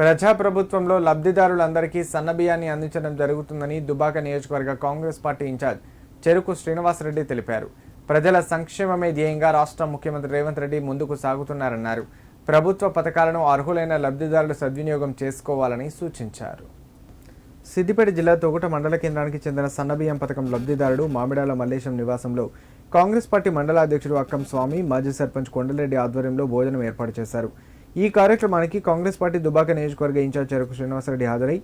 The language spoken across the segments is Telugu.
ప్రజాప్రభుత్వంలో లబ్ధిదారులందరికీ సన్నబియ్యాన్ని అందించడం జరుగుతుందని దుబాక నియోజకవర్గ కాంగ్రెస్ పార్టీ ఇన్ఛార్జ్ చెరుకు శ్రీనివాసరెడ్డి తెలిపారు. ప్రజల సంక్షేమమే ధ్యేయంగా రాష్ట్ర ముఖ్యమంత్రి రేవంత్ రెడ్డి ముందుకు సాగుతున్నారన్నారు. ప్రభుత్వ పథకాలను అర్హులైన లబ్ధిదారులు సద్వినియోగం చేసుకోవాలని సూచించారు. సిద్దిపేట జిల్లా తొగుట మండల కేంద్రానికి చెందిన సన్నబియ్యం పథకం లబ్ధిదారుడు మామిడాల మల్లేశం నివాసంలో కాంగ్రెస్ పార్టీ మండల అధ్యక్షుడు అక్కం స్వామి మాజీ సర్పంచ్ కొండలరెడ్డి ఆధ్వర్యంలో భోజనం ఏర్పాటు చేశారు. ఈ కార్యక్రమానికి కాంగ్రెస్ పార్టీ దుబాక నియోజకవర్గ ఇన్ఛార్జ్ చెరకు శ్రీనివాసరెడ్డి హాజరై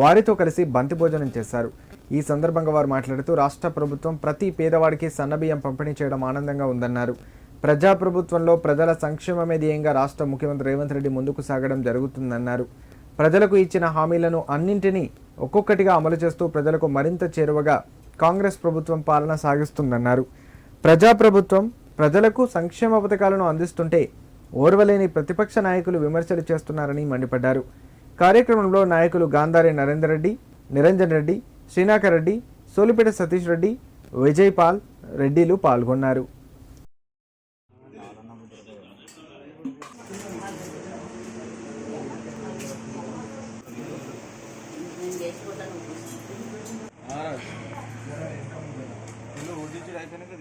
వారితో కలిసి బంతి భోజనం చేశారు. ఈ సందర్భంగా వారు మాట్లాడుతూ రాష్ట్ర ప్రభుత్వం ప్రతి పేదవాడికి సన్నబియ్యం పంపిణీ చేయడం ఆనందంగా ఉందన్నారు. ప్రజాప్రభుత్వంలో ప్రజల సంక్షేమమే ధ్యేయంగా రాష్ట్ర ముఖ్యమంత్రి రేవంత్ రెడ్డి ముందుకు సాగడం జరుగుతుందన్నారు. ప్రజలకు ఇచ్చిన హామీలను అన్నింటినీ ఒక్కొక్కటిగా అమలు చేస్తూ ప్రజలకు మరింత చేరువగా కాంగ్రెస్ ప్రభుత్వం పాలన సాగిస్తుందన్నారు. ప్రజాప్రభుత్వం ప్రజలకు సంక్షేమ పథకాలను అందిస్తుంటే ఓర్వలేని ప్రతిపక్ష నాయకులు విమర్శలు చేస్తున్నారని మండిపడ్డారు. కార్యక్రమంలో నాయకులు గాంధారి నరేందర్ రెడ్డి నిరంజన్ రెడ్డి శ్రీనాకర్ రెడ్డి సోలిపేట సతీష్ రెడ్డి విజయ్ పాల్ రెడ్డిలు పాల్గొన్నారు. అయిపోయినాక